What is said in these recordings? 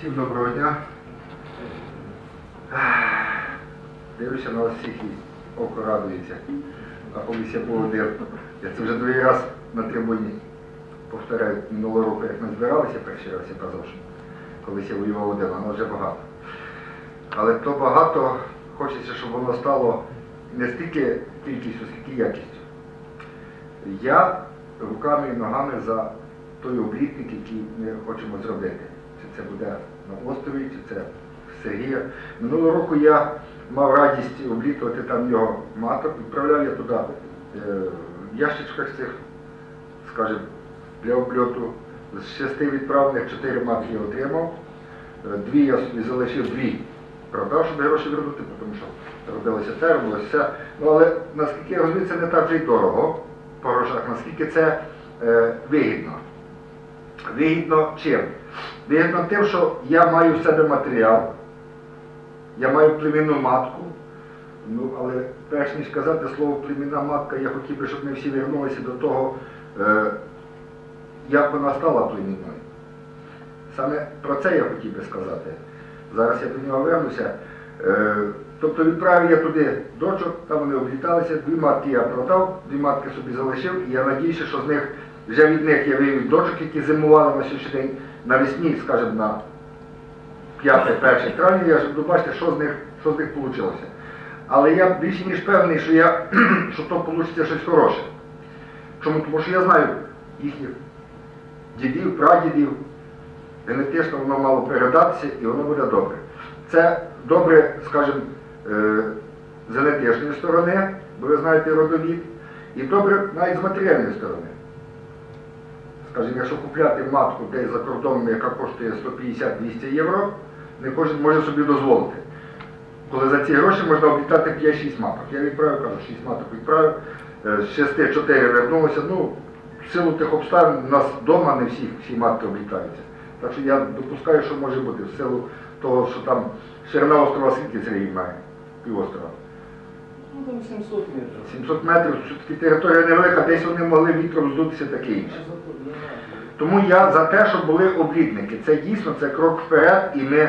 Всім доброго дня. Дивлюся на вас всіх і око радується. А колись я був один. Я це вже другий раз на трибуні повторяю минулого року, як ми збиралися перший раз, я казав, що колись я воював один, воно вже багато. Але то багато хочеться, щоб воно стало не стільки кількістю, скільки якістю. Я руками і ногами за той облітник, який ми хочемо зробити. Чи це буде на острові, це Сергія. Минулого року я мав радість облітувати там його маток, відправляв я туди е, в ящичках цих, скажімо, для обльоту. З шести відправлених чотири матки я отримав. Е, Дві я собі залишив дві. Продав, щоб гроші вернути, тому що робилося те, робилося все. Ну, але наскільки я розумію, це не так вже й дорого по грошах, наскільки це е, вигідно. Вигідно чим? Вигідно тим, що я маю в себе матеріал, я маю племінну матку. Ну, але перш ніж казати слово племінна матка, я хотів би, щоб ми всі вернулися до того, е, як вона стала племінною. Саме про це я хотів би сказати. Зараз я до нього вернуся. Е, тобто відправив я туди дочок, там вони обліталися, дві матки я продав, дві матки собі залишив, і я надіюся, що з них вже від них я вивів дочок, які зимували на сьогоднішній день навесні, скажімо, на 5-1 травня, я ж буду бачити, що з них, що з них вийшло. Але я більше ніж певний, що, я, що то вийде щось хороше. Чому? Тому що я знаю їхніх дідів, прадідів, генетично воно мало передатися і воно буде добре. Це добре, скажімо, е, з генетичної сторони, бо ви знаєте родовід, і добре навіть з матеріальної сторони. Скажімо, якщо купляти матку десь за кордоном, яка коштує 150-200 євро, не кожен може собі дозволити. Коли за ці гроші можна облітати 5-6 маток. Я відправив, кажу, 6 маток відправив, е, з 6 4 вернулося. Ну, в силу тих обставин у нас вдома не всі, всі матки облітаються. Так що я допускаю, що може бути в силу того, що там ширина острова скільки Сергій має, півострова. Ну там 700 метрів. 700 метрів, все-таки територія невелика, десь вони могли вітром здутися таке інше. Тому я за те, щоб були облітники. Це дійсно це крок вперед, і ми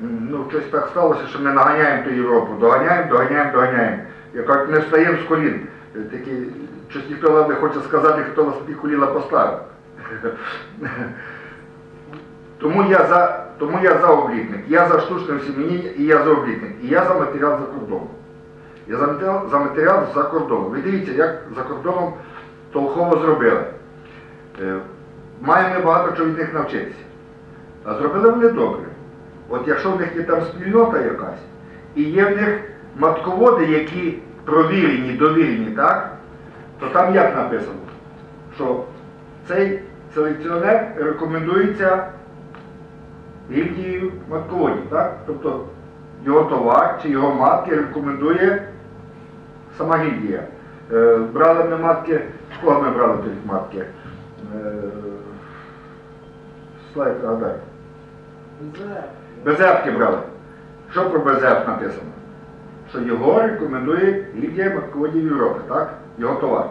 ну, щось так сталося, що ми наганяємо ту Європу. Доганяємо, доганяємо, доганяємо. Як не встаємо з колін. Е, Такі, щось ніхто не хоче сказати, хто вас ті коліна поставив. Тому я за тому я за облітник. Я за штучне всеміння і я за облітник. І я за матеріал за кордоном. Я за матеріал за, матеріал за кордоном. Ви дивіться, як за кордоном толково зробили. Е, Маємо багато чого від них навчитися. А зробили вони добре. От якщо в них є там спільнота якась, і є в них матководи, які провірені, довірені, так? то там як написано, що цей селекціонер рекомендується гільдією матководів, так? Тобто його товар чи його матки рекомендує сама гільдія. Е, брали ми матки, з кого ми брали тоді матки? Слайд, нагадай. Безепки брали. Що про Безеп написано? Що його рекомендує Лідія Матководів Європи, так? Його товар.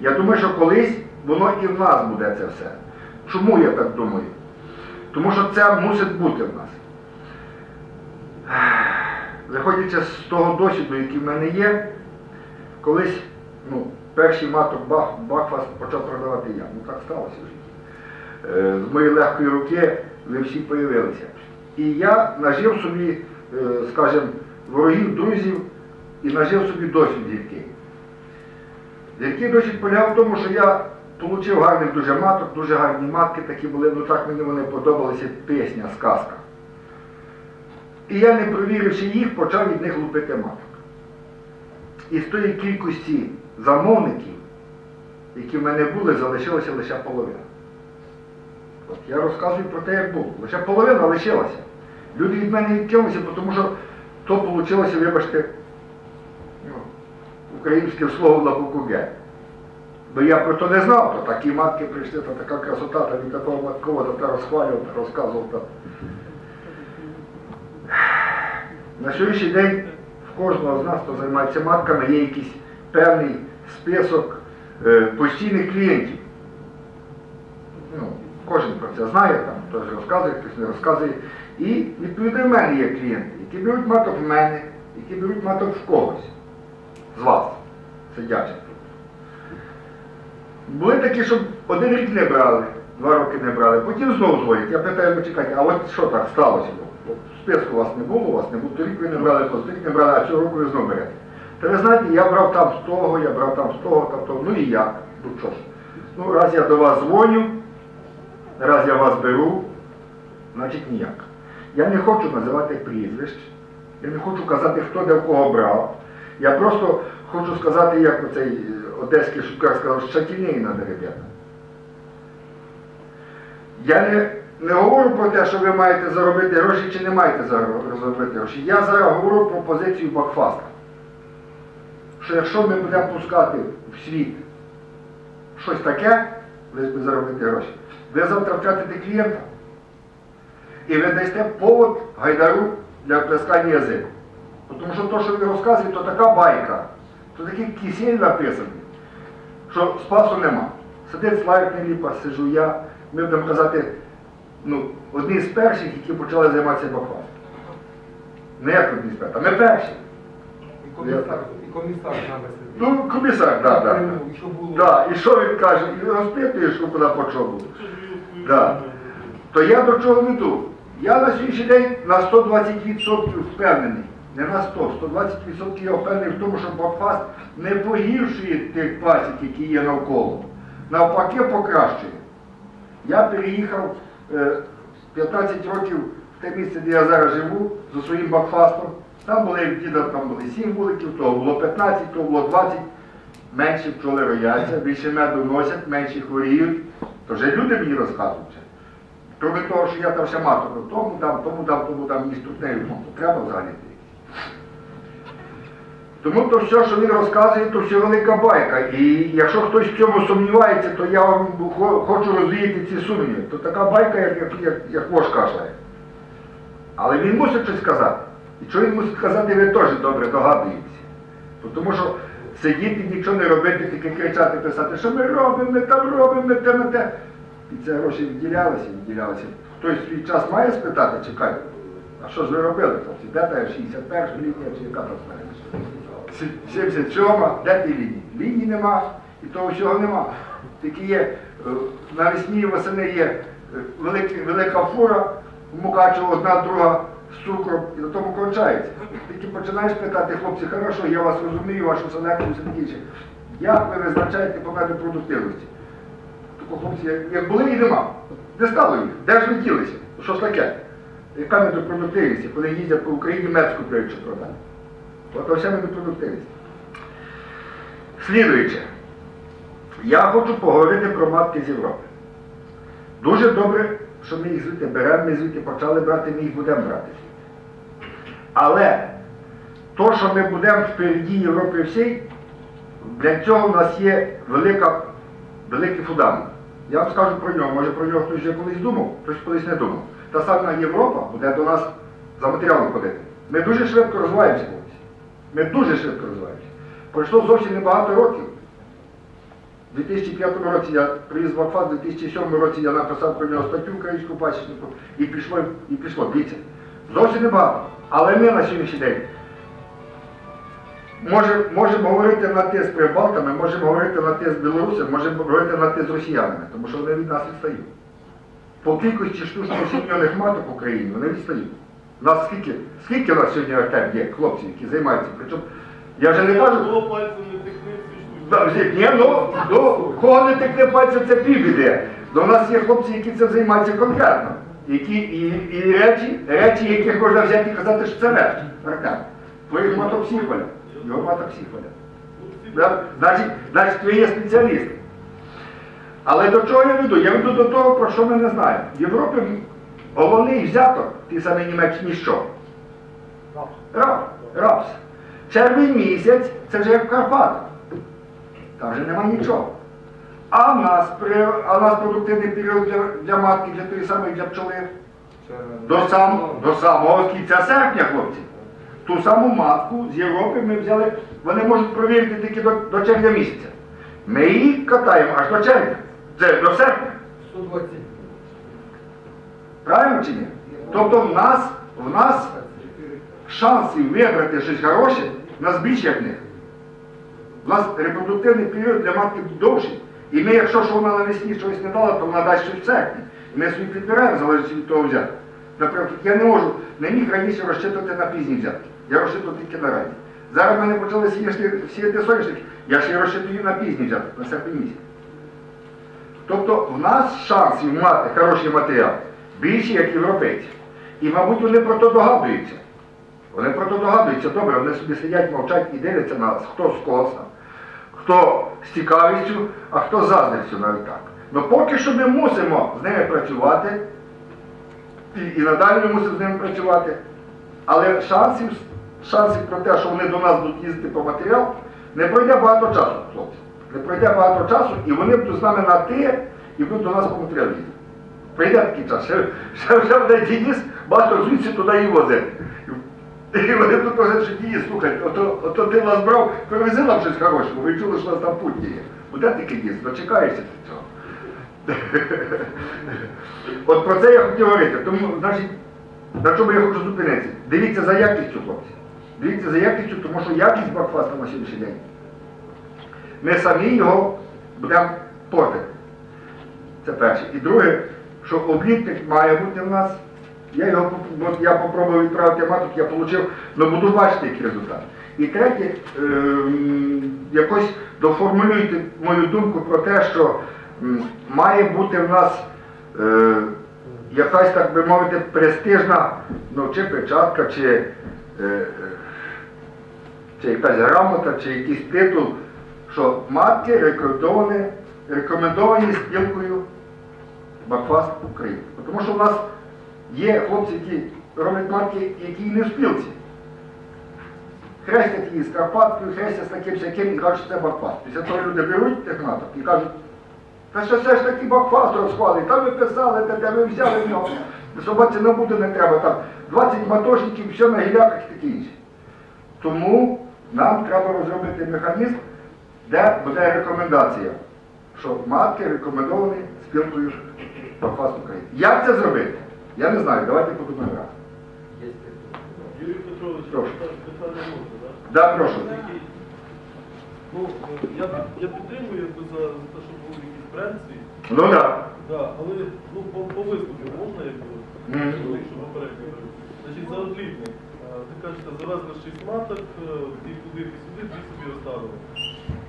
Я думаю, що колись воно і в нас буде це все. Чому я так думаю? Тому що це мусить бути в нас. Виходячи з того досвіду, який в мене є, колись ну, перший маток Бах, Бахфас почав продавати я. Ну так сталося в житті. Е, З моєї легкої руки ви всі появилися. І я нажив собі, е, скажімо, ворогів, друзів і нажив собі досвід гіркий. Гіркий досвід полягав в тому, що я отримав гарних дуже маток, дуже гарні матки такі були, ну так мені вони подобалися пісня, сказка. І я, не провіривши їх, почав від них лупити маток. І з тої кількості замовників, які в мене були, залишилася лише половина. От я розказую про те, як було. Лише половина лишилася. Люди від мене відкинулися, тому що то вийшло, вибачте, ну, українське слово на букву Г. Бо я про то не знав, то такі матки прийшли, то така красота, та від такого матковода та розхвалював, та розказував. Та... На сьогоднішній день в кожного з нас, хто займається матками, є якийсь певний список е, постійних клієнтів. Ну, кожен про про це знає, там хтось розказує, хтось не розказує. І відповідно в мене є клієнти, які беруть маток в мене, які беруть маток в когось з вас, сидячих тут. Були такі, що один рік не брали, два роки не брали, потім знову дзвонять. Я питаю, ну чекайте, а от що так сталося? В списку у вас не було, у вас не було, торік ви не брали, позаторік не брали, а цього року ви знову берете. Та ви знаєте, я брав там з того, я брав там з того, там того, ну і як, ну що ж. Ну, раз я до вас дзвоню, раз я вас беру, значить ніяк. Я не хочу називати прізвищ, я не хочу казати, хто де в кого брав. Я просто хочу сказати, як оцей е, одеський шуткар сказав, щатільній треба, ребята. Я не, не говорю про те, що ви маєте заробити гроші чи не маєте заро- заробити гроші. Я зараз говорю про позицію Бакфаста. Що якщо ми будемо пускати в світ щось таке, ви заробити гроші, ви завтра втратите клієнта. І ви дасте повод гайдару для плескання язику. Тому що те, що ви розказуєте, то така байка, то такий кисель написаний, що спасу нема. Сидить Славік Неліпа, сижу я, ми будемо казати, ну, одні з перших, які почали займатися бакфастом. Не як одні з перших, а ми перші. І комісар, і комісар нами сидить. Ну, комісар, так, так. Ну, і що він каже? І розпитуєш, що куди по чому. Да. То я до чого веду? Я на сьогоднішній день на 120% впевнений. Не на 100, 120% я впевнений в тому, що Бакфаст не погіршує тих пасік, які є навколо. Навпаки, покращує. Я переїхав е, 15 років в те місце, де я зараз живу, за своїм Бакфастом. Там були в діда, там були 7 вуликів, того було 15, того було 20. Менші пчоли рояться, більше меду носять, менші хворіють. То вже люди мені розказують. Кроме того, що я там ще маток, тому дам, тому дам, тому дам, мені ступнею, то треба взагалі. Тому то все, що він розказує, то все велика байка. І якщо хтось в цьому сумнівається, то я вам хочу розвіяти ці сумніви. То така байка, як, як, як, як вож кашляє. Але він мусить щось сказати. І що він мусить сказати, ви теж добре догадуєтеся. Тому що сидіти, нічого не робити, тільки кричати, писати, що ми робимо, ми там робимо, ми те, ми те. І це гроші відділялися, відділялися. Хтось свій час має спитати, чекай, а що ж ви робили? хлопці? Де та 61 лінія чи яка там знає? 77, де ті лінії? Ліній нема, і того всього нема. Тільки є, е, навесні восени є е, велика, велика фура, в одна друга цукром, і на тому кончається. Тільки починаєш питати, хлопці, хорошо, я вас розумію, вашу селекцію, все таке інше. Як ви визначаєте по методу продуктивності? Тако, хлопці, як- були і нема. Де стало їх? Де ж ви ділися? Що ж таке? Яка медопродуктивність, коли їздять по Україні мед скупляють, продати? От вся медопродуктивність. Слідуюче. Я хочу поговорити про матки з Європи. Дуже добре, що ми їх звідти беремо, ми звідти почали брати, ми їх будемо брати. Але то, що ми будемо впереді Європи всій, для цього в нас є велика, великий фундамент. Я вам скажу про нього, може про нього хтось вже колись думав, хтось колись не думав. Та сама Європа буде до нас за матеріалом ходити. Ми дуже швидко розвиваємося. Ми дуже швидко розвиваємося. Пройшло зовсім небагато років. У 2005 році я привіз в Акфас, у 2007 році я написав про нього статтю українську пасічнику і пішло, і пішло, дивіться. Зовсім небагато. Але ми на сьогоднішній день може, можемо говорити на те з прибалтами, можемо говорити на те з білорусами, можемо говорити на те з росіянами, тому що вони від нас відстають. По кількості штучно осінньоних маток в Україні вони відстають. Нас скільки, скільки у нас сьогодні артем є, хлопці, які займаються. Причому, я вже не кажу. Ні, ну, ну, кого не тикне пальцем, це півбіди. Ну, у нас є хлопці, які цим займаються конкретно. Які, і, і речі, речі, яких можна взяти і казати, що це речі. Всі хвалять. Його маток всі? Значить, значить, ви є спеціаліст. Але до чого я веду? Я веду до того, про що ми не знаємо. В Європі головний взяток, ті самі Німеччині що? Рап, рапс. Червень місяць це вже як в Карпатах. Там вже нема нічого. А в нас, а в нас продуктивний період для, для матки, для тої самої для пчоли. До, сам, до самого кінця серпня, хлопці. Ту саму матку з Європи ми взяли, вони можуть провірити тільки до, до червня місяця. Ми її катаємо аж до червня. Це до серпня. 120. Правильно чи ні? Тобто в нас, в нас шансів вибрати щось хороше в нас більше, як в них. У нас репродуктивний період для матки довший. І ми, якщо що вона навесні щось не дала, то вона дасть щось в серпні. І ми собі підбираємо, залежить від того взяти. Наприклад, я не можу, не міг раніше розчитувати на пізні взятки. Я розчитував тільки на ранні. Зараз в мене почали сіяти, сіяти соняшник, я ще й розчитую на пізні взятки, на серпень місяць. Тобто в нас шансів мати хороший матеріал більші, як європейці. І, мабуть, вони про то догадуються. Вони про то догадуються, добре, вони собі сидять, мовчать і дивляться на нас, хто з коса, хто з цікавістю, а хто з заздрістю навіть так. Ну поки що ми мусимо з ними працювати, і, і надалі ми мусимо з ними працювати. Але шансів, шансів про те, що вони до нас будуть їздити по матеріал, не пройде багато часу, хлопці. Не пройде багато часу, і вони будуть з нами на ти і будуть до нас по матеріал їздити. Прийде такий час, ще, вже буде Денис, багато звідси туди і возити. І вони тут кажуть, що Денис, слухай, ото, ото ти нас брав, привези нам щось хороше, бо ви чули, що у нас там путь є. Буде такий Денис, дочекаєшся ти цього. От про це я хотів говорити. Тому, значить, на чому я хочу зупинитися? Дивіться за якістю, хлопці. Дивіться за якістю, тому що якість Бакфаста на сьогоднішній день. Ми самі його будемо портити. Це перше. І друге, що облітник має бути в нас. Я його я попробував відправити маток, я отримав, ну буду бачити який результат. І третє, ем, якось доформулюйте мою думку про те, що має бути в нас е, якась, так би мовити, престижна, ну, чи печатка, чи, е, е, чи якась грамота, чи якийсь титул, що матки рекомендовані, рекомендовані спілкою Бакфаст України. Тому що в нас є хлопці, які роблять матки, які не в спілці. Хрестять її з Карпаткою, хрестять з таким всяким і кажуть, що це Бакфаст. Після того люди беруть тих і кажуть, та що все ж таки Бакфаст розхвалить, там ви писали, те, те, ви взяли в нього. Собаці не буде, не треба, там 20 матошників, все на гіляках і таке інше. Тому нам треба розробити механізм, де буде рекомендація, що матки рекомендовані спілкою Бакфаст України. Як це зробити? Я не знаю, давайте подумаємо раз. Юрій Петрович, Прошу. питання можна, так? Да, прошу. Ну, я, я підтримую якби, за, за те, щоб були якісь пренції, Ну так. Да. да, але ну, по, по виступу можна, якби, Мгм. якщо попередньо. Значить, за одлітник. Ти кажете, завезли 6 маток, е, і туди, і сюди, дві собі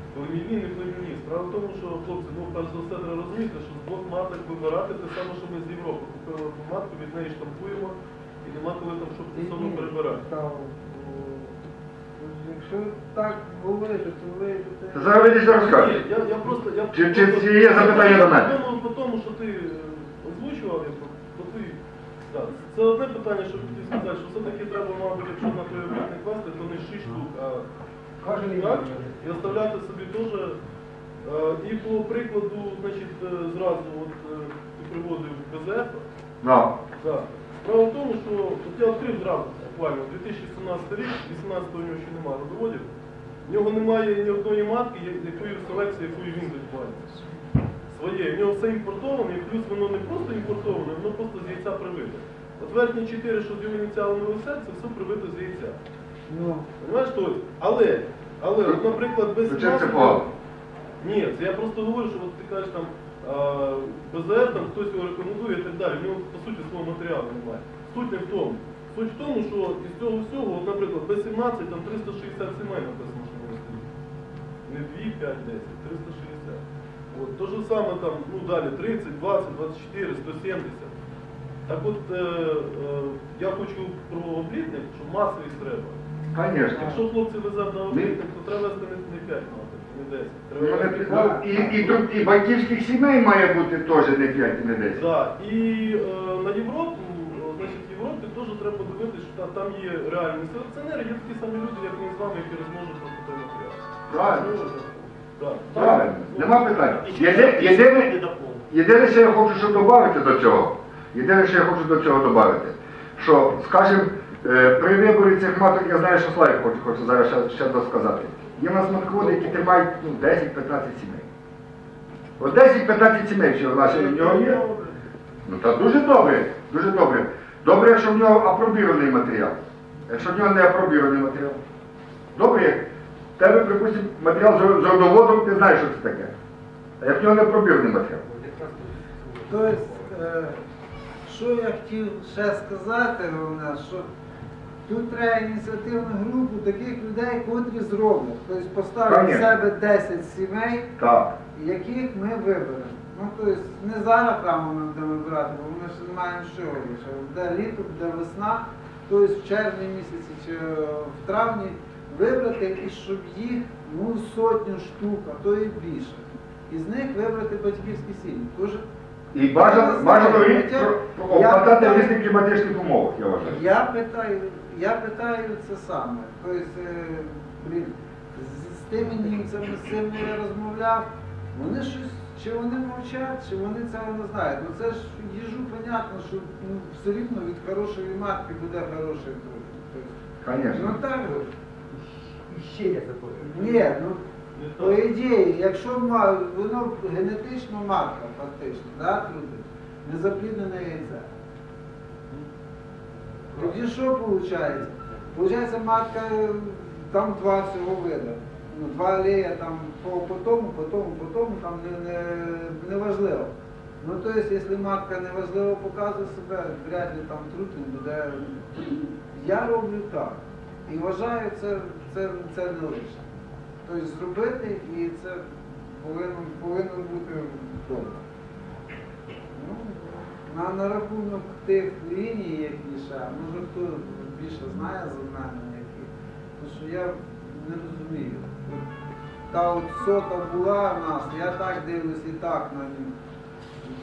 оставили. Племінні, не племінні. Справа в тому, що хлопці, ну перш за все треба розуміти, що з двох маток вибирати те саме, що ми з Європи. Купили одну матку, від неї штампуємо, і нема коли там, щоб це саме перебирати. Якщо так говорити, то ви Зараз ви десь розкажете. я, я просто... Я Чи- чи- просто- чи є запитання до мене? По тому, по тому, що ти е, озвучував, я то ти... Да. Це одне питання, що хотів сказати, що все-таки треба, мабуть, якщо на той класти, то не 6 штук, а так, і оставляти собі теж. е, І по прикладу, значить, е, зразу от, е, ти приводив Ну. так. Справа в тому, що от я відкрив зразу буквально 2017 рік, 18 у нього ще немає родоводів. В нього немає ні одної матки, якої селекції, якою він додбає. Своє. В нього все імпортоване, і плюс воно не просто імпортоване, воно просто з яйця привите. От верхні чотири, що з його ініціалами висять, це все привито з яйця. Ну, Понимаєш, то Але, але, от, наприклад, без це погано? ні, це я просто говорю, що от ти кажеш там БЗР, там хтось його рекомендує і так далі. В нього по суті свого матеріалу немає. Суть не в тому. Суть в тому, що із цього всього, от, наприклад, Б17 там 360 сімей написано, що вони стоїть. Не 2, 5, 10, 360. От, то же саме там, ну далі 30, 20, 24, 170. Так от е, е, я хочу про облітник, що масовість треба. Звісно. Якщо хлопці на облітник, то треба не, не 5 маток, не 10. Треба Ну, ну, І, і, і батьківських сімей має бути теж не 5 не 10. Да. І е, на Європу, е, значить, в Європі теж треба подивитися, що там, є реальні селекціонери, є такі самі люди, як ми з вами, які розможуть той матеріал. Правильно. Да. Правильно. Ну, Нема питань. Єдине, єдине, що я хочу що додати до цього, єдине, що я хочу до цього додати, що, скажімо, при виборі цих маток, я знаю, що Славік хоче, хоче зараз ще, ще розказати. Є в нас матководи, які тримають ну, 10-15 сімей. От 10-15 сімей всього нашого в нього є. Ну так дуже добре. Дуже добре. Добре, якщо в нього апробірований матеріал. Якщо в нього не апробірований матеріал. Добре, в тебе, припустимо, матеріал з родоводом, ти знаєш, що це таке. А як в нього не апробірований матеріал. Тобто, е, що я хотів ще сказати, головне, що тут треба ініціативну групу таких людей, котрі зроблять. Тобто поставити Конечно. себе 10 сімей, Так. яких ми виберемо. Ну, тобто, не зараз прямо ми будемо вибирати, бо ми ще не маємо що робити. Буде літо, буде весна, тобто в червні місяці чи е, в травні вибрати і щоб їх ну, сотню штук, а то і більше. Із них вибрати батьківські сім'ї. І бажано, обкатати в різних кліматичних умовах, я вважаю. Я питаю, я питаю це саме. Тобто, е, блін, з, з тими німцями, з цим я розмовляв, вони щось, чи вони мовчать, чи вони цього не знають. Ну це ж їжу понятно, що ну, все рівно від хорошої матки буде хороший труд. Тобто, ну так же. Ще є такое. Ні, ну Не по ідеї, якщо воно генетично матка фактично, да, трудить, незапліднене яйце. Тоді що виходить? Получається, матка е, там два всього вида. Ну, два алея там по, по тому, по тому, по тому, там не, не, не важливо. Ну, тобто, якщо матка не важливо показує себе, вряд ли там трутень буде. Я роблю так. І вважаю, це, це, це не лише. Тобто зробити і це повинно, повинно бути добре. Ну, на, на рахунок тих ліній, які ще, може хто більше знає за мене, які, тому що я не розумію. Та от сота була в нас, я так дивлюсь і так на нього.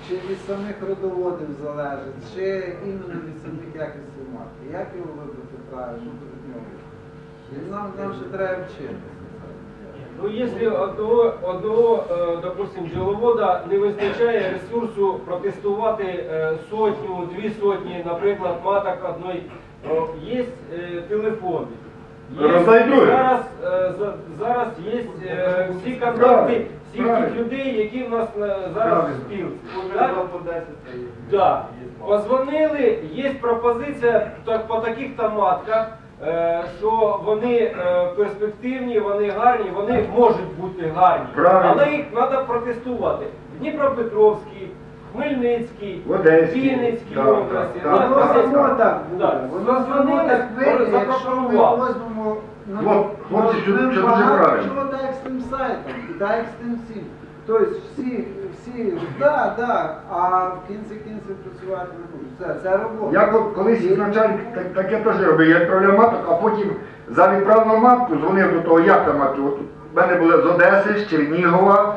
Чи від самих родоводів залежить, чи іменно від самих якістей матки. Як його вибрати правильно від нього? Нам, нам ще треба вчитися. Ну, если одного, одного е, допустим, бджоловода не вистачає ресурсу протестувати е, сотню, дві сотні, наприклад, маток одної, є е, телефони. Є, зараз, зараз є всі контакти всіх тих людей, які в нас зараз в спілці. Так? Да. Позвонили, є пропозиція так, по таких там матках, що вони е, перспективні, вони гарні, вони можуть бути гарні. Правильно. Але їх треба протестувати. В Дніпропетровській, Хмельницькій. Вінницькій області. запропонували. ну, хлопці, це- дуже правильно. чого, так з тим сайтом, так з тим всім. Тобто всі, всі, да, да, а в кінці кінців працювати не будуть. Це, це робота. Я кол- колись із начальник так- таке теж робив. Я відправляв маток, а потім за відправну матку дзвонив до того, як там матки. От в мене були з Одеси, з Чернігова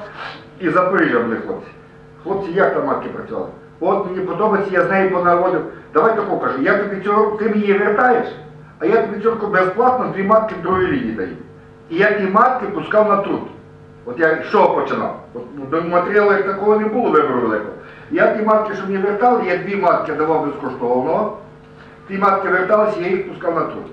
і Запоріжжя були хлопці. Хлопці, як там матки працювали? От мені подобається, я з нею понаводив. Давай таку кажу, я тобі цього, ти мені її вертаєш, а я тобі цього безплатно дві матки в другій лінії даю. І я ті матки пускав на труд. От я з чого починав? От, ну, матеріалу як такого не було вибору великого. Я ті матки, що мені вертали, я дві матки давав безкоштовно. Ті матки верталися, я їх пускав на труд.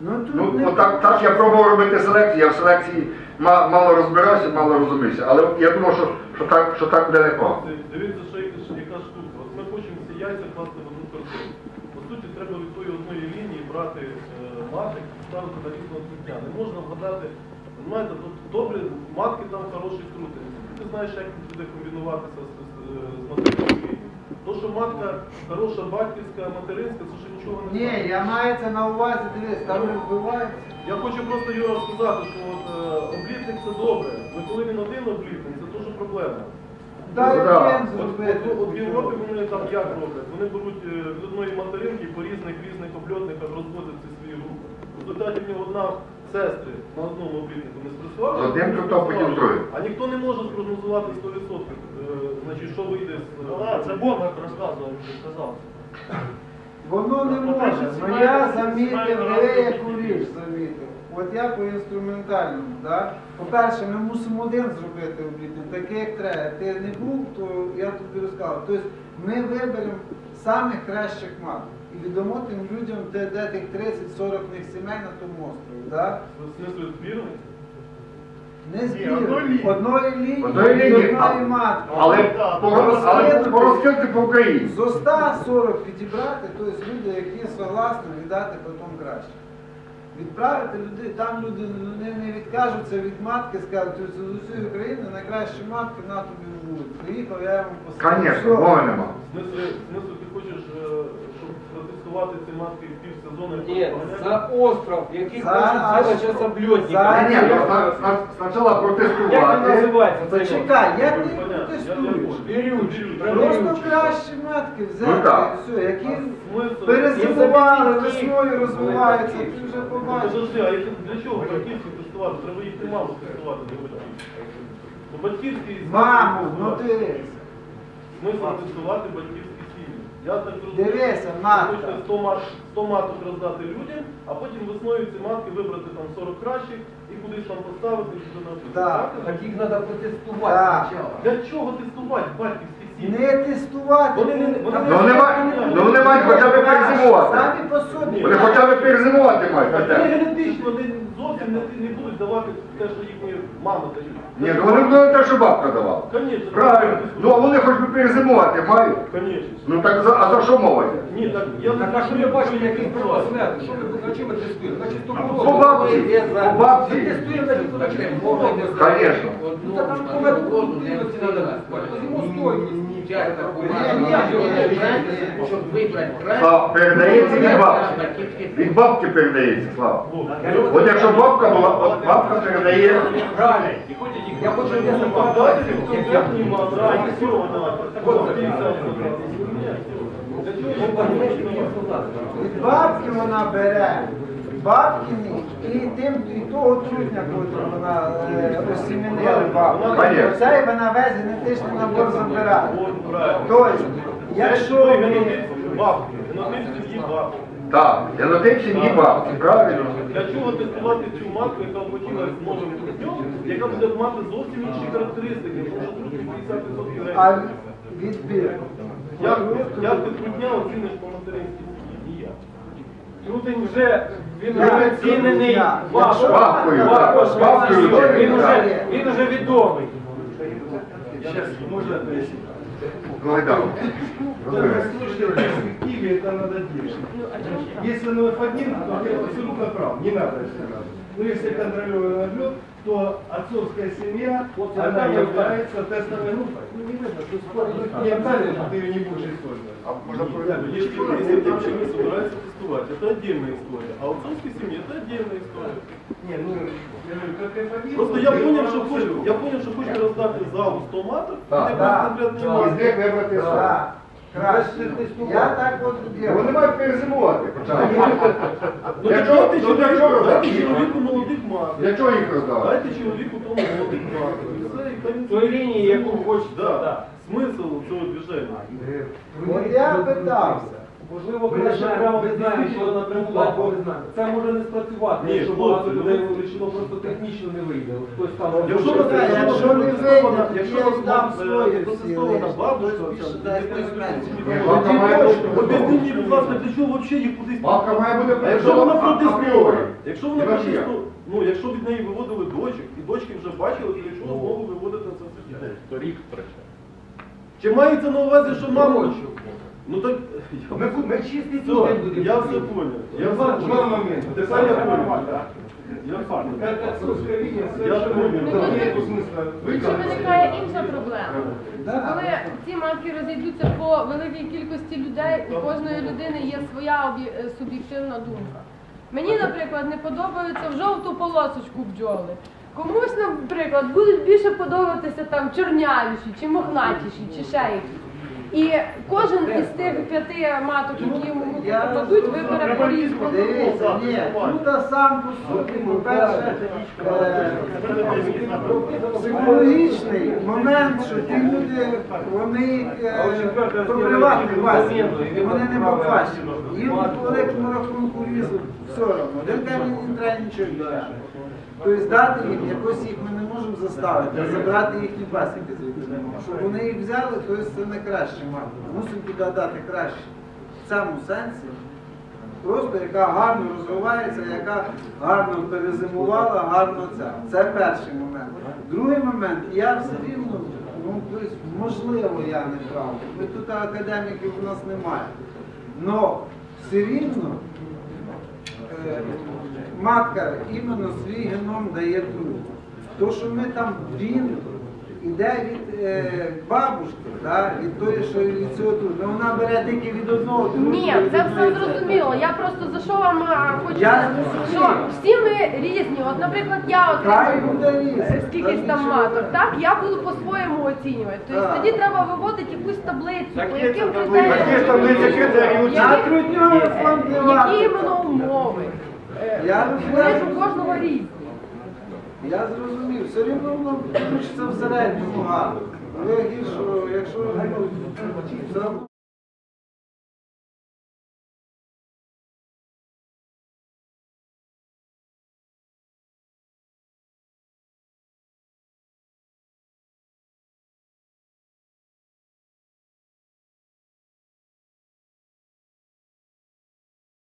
Ну, тут Ну, не так, так я пробував робити селекцію, я в селекції мало розбирався, мало розумівся. Але я думав, що, що, так, що так буде непогано. Дивіться, що яка, що яка штука. От ми хочемо ці яйця класти в одну картину. По суті, треба від тої одної лінії брати е, маток і ставити на різного трутня. Не можна вгадати, розумієте, тут добре, матки там хороші трутень. Ти знаєш, як буде комбінуватися з, з, з материнською. То, що матка хороша батьківська, материнська, це ще нічого не Ні, я маю це на увазі, дивись, там не вбивається. Я хочу просто його розказати, що от, е, облітник це добре, але коли він один облітник, це дуже проблема. Дай Ну, да. От, зробити. от, от в Європі вони там як роблять? Вони беруть е, від одної материнки по різних різних обльотниках розводять ці свої групи. В результаті в нього одна сестри на одному облітнику не спрацювала. З одним не потім другим. А ніхто не може спрогнозувати 100%, е, значить, що вийде з... А, це Бог як розказував, сказав. Воно не може. Ну я замітив, сімейна диви, радість яку тільки. річ замітив. От я по інструментальному, да? по-перше, ми мусимо один зробити облітник, такий як треба. Ти не був, то я тобі розказав. Тобто ми виберемо самих кращих маток і відомо тим людям, де, де тих 30-40 них сімей на тому острові. Да? Не збір. одної лінії. Одної Одної лінії, а- матки. Але, по- але по розкидки по Україні. З 140 підібрати, тобто люди, які согласні віддати потім краще. Відправити людей, там люди не, не відкажуться від матки, скажуть, що з усієї України найкращі матки на тобі будуть. Приїхав, я йому поставив. Звісно, мови нема. Смислі, в смислі, ти хочеш, е, щоб протестувати ці маски пів? Ні, за остров, який За хочуть зробити зараз обльотника. За- Ні, ні, ну, сна- сна- спочатку Як він протестувати. називається? цей Почекай, як ти протестуєш? Бірючий. Просто кращі матки Ну взяти, так. все, які перезимували, весною розвиваються, ти вже Ну, побачиш. Подожди, а для чого батьківські тестувати? Треба їх і маму тестувати для батьківських. Бо батьківські... Маму, ну дивись. Смисл тестувати батьківські. Я так розумію, Дивися, матка. хочете 100, мат, 100 маток роздати людям, а потім весною ці матки вибрати там 40 кращих і кудись там поставити і вже навчити. Так. Так їх треба протестувати спочатку. Для чого тестувати батьківські сім'ї? Не тестувати. Вони не- вони не- Ну вони мають, ну вони мають хоча б перезимувати. Самі по собі. Вони хоча б перезимувати мають. Вони хоча б. генетично вони зовсім не, не будуть давати те, що їхні мами дають. Ні, ну вони будуть те, що бабка давала. Конечно. Правильно. Ну а вони хоч би перезимувати мають. Конечно. Ну так за, а за що мова йде? Ні, так я Так а що бачимо, що який їх. Що ми на чим ми тестуємо? Значить, По стопудово. бабці, по Ми бабці. тестуємо, значить, куди чи не Конечно. Ну там. Щоб вибрати Слава, передається від бабки. Від бабки передається, слава. От якщо бабка була, от бабка передає. Правильно. Я хочу Ну, не дайте конкретні мами, а не все, вона. От, дивіться. Для чого їх Від бабки вона бере. Бабкині і тим і того трутня, котру вона е, бабку. Понятно. Оце і вона весь генетичний набор забирає. Тобто, якщо бабки, сім'ї бабки. Так, я на тим сім'ї бабки, правильно? Для чого тестувати цю матку, яка обочилась з новим трутнем, яка буде мати зовсім інші характеристики, тому що трутні 50% речі. а відбір. Як, як ти трутня оціниш по материнській сім'ї? Ніяк. Трутень вже він вже оцінений я- бабкою. Бабкою, Бабкою. так, бабкою, Він так. уже, він уже відомий. Ну В перспективе это надо делать. Если он F1, то это абсолютно прав, не надо это сразу. Но если контролируемый отлет, то отцовская семья, она является тестовой группой. Ну не видно, что скоро не обязательно, что ты ее не будешь использовать. Если, если ты человек собирается тестовать, это отдельная история. А отцовской семьи это отдельная история. Не, ну, я говорю, как F1. Просто я понял, що хочу, я понял, що хочу роздати залу 100 маток, Так. просто конкретно Із матки. Краще. Я так от Вони мають перезимувати. Ну Для чого- дайте ну, чоловіку, дайте чоловіку молодих мати. Для чого їх роздавати? Дайте чоловіку тому молодих мати. І все, і. Той лінії, яку хочете. Да. да. Смисл цього движення. От я питався. Можливо, краще прямо не знаю, що напряму дати, бо це може не спрацювати, Ні, якщо багато ну, людей ви- вирішило, просто технічно не вийде. Хтось там Якщо ви Якщо якщо не ви вийде, протестована- тоді якщо я ви дам е, свої протестована бабушка, бабка має бути- Об'ясніть мені, будь ласка, для чого взагалі їх кудись Бабка має бути А якщо вона протестована, якщо вона І вообще. протестована, ну якщо від неї виводили дочок, і дочки вже бачили, то для чого знову виводити це все дітей? То рік втрачає. Чи мається на увазі, що мама... Ну так... Ми, ми чистий Все, тиждень будемо. я все понял. Я все Два, понял. два момента. Тепер я понял. нормально. Я все понял. Как отцовская линия Я совершенно понял. нет смысла Ще выкладывать. виникає інша проблема. Да. Коли ці матки розійдуться по великій кількості людей, у кожної людини є своя об'є- е, суб'єктивна думка. Мені, наприклад, не подобаються в жовту полосочку бджоли. Комусь, наприклад, будуть більше подобатися там чорнявіші, чи мохнатіші, чи ще якісь. І кожен із тих п'яти маток, які йому Я попадуть, вибере по-різному. Дивіться, ні, тут сам по собі, по-перше, е, психологічний момент, що ті люди, вони е, про вони не поплачені. Їм по великому рахунку візу все одно. Один мені не треба нічого. Тобто дати їм, якось їх ми не можемо заставити, а забрати їхні пасіки звідти не. Щоб вони їх взяли, то це не краще мати. Мусимо туди дати краще. В цьому сенсі. просто яка гарно розвивається, яка гарно перезимувала, гарно це. Це перший момент. Другий момент, я все рівно, ну, тобто, можливо, я не правий. Ми тут академіків у нас немає. Но все рівно е, матка іменно свій геном дає тут. То, що ми там він іде від е, бабушки, да, від тої, що від цього тут. Ну вона бере тільки від одного другого. Ні, це все зрозуміло. Я просто за що вам а, хочу Я сказати, не що всі ми різні. От, наприклад, я Хай отримую буде е, скількись Та там нічого. маток, так я буду по-своєму оцінювати. Тобто Так. тоді треба виводити якусь таблицю, по яким критеріям. Є таблиця критеріїв. Які- На труднього фонд не Які варто. іменно умови? Я розумію. кожного різні. Я зрозумів, все рівно воно хочеться в середньому гарно. Але гірше, якщо це